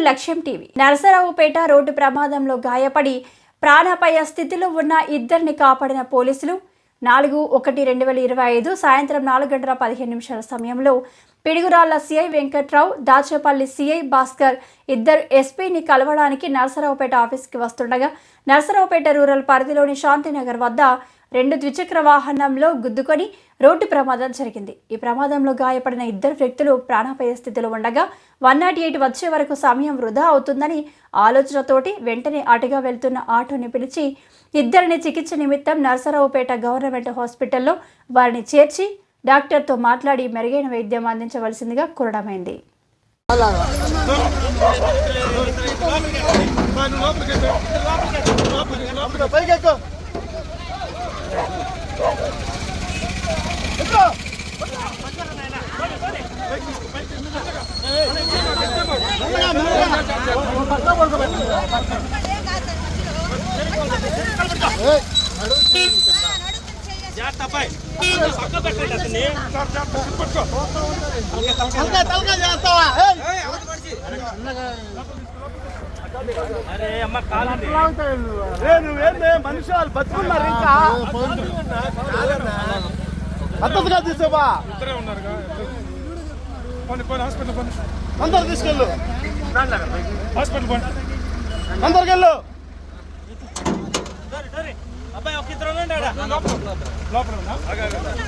లక్ష్యం TV. Narasaraopet road ప్రమాదంలో గాయపడి ప్రాణాపాయ స్థితిలో ఉన్న ఇద్దరిని కాపాడిన పోలీసులు నాలుగు ఒకటి రెండు వేల ఇరవై ఐదు సాయంత్రం నాలుగు గంటల పదిహేను నిమిషాల సమయంలో పిడుగురాళ్ళ సిఐ వెంకట్రావు దాచేపల్లి సిఐ భాస్కర్ ఇద్దరు ఎస్పీని కలవడానికి నరసరావుపేట ఆఫీస్కి వస్తుండగా నరసరావుపేట రూరల్ పరిధిలోని శాంతినగర్ వద్ద రెండు ద్విచక్ర వాహనంలో గుద్దుకొని రోడ్డు ప్రమాదం జరిగింది ఈ ప్రమాదంలో గాయపడిన ఇద్దరు వ్యక్తులు ప్రాణాపాయ స్థితిలో ఉండగా వన్ నాట్ ఎయిట్ వచ్చే వరకు సమయం వృధా అవుతుందని ఆలోచనతోటి వెంటనే అటుగా వెళ్తున్న ఆటోని పిలిచి ఇద్దరిని చికిత్స నిమిత్తం నరసరావుపేట గవర్నమెంట్ హాస్పిటల్లో వారిని చేర్చి డాక్టర్తో మాట్లాడి మెరుగైన వైద్యం అందించవలసిందిగా కోరడమైంది ఏ నువ్వేంది? మనిషి వాళ్ళు బతుకున్నారు ఇంకా. పద్ధతిగా తీసుకోవా ఇద్దరే పోనీ పోనీ హాస్పిటల్ పోనీ అందరు తీసుకెళ్ళు. హాస్పిటల్ పోనీ అందరికి వెళ్ళు. లోపల ఉన్నా?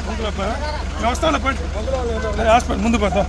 ముందు లోపల వస్తాను పోండి. హాస్పిటల్ ముందు పోతా.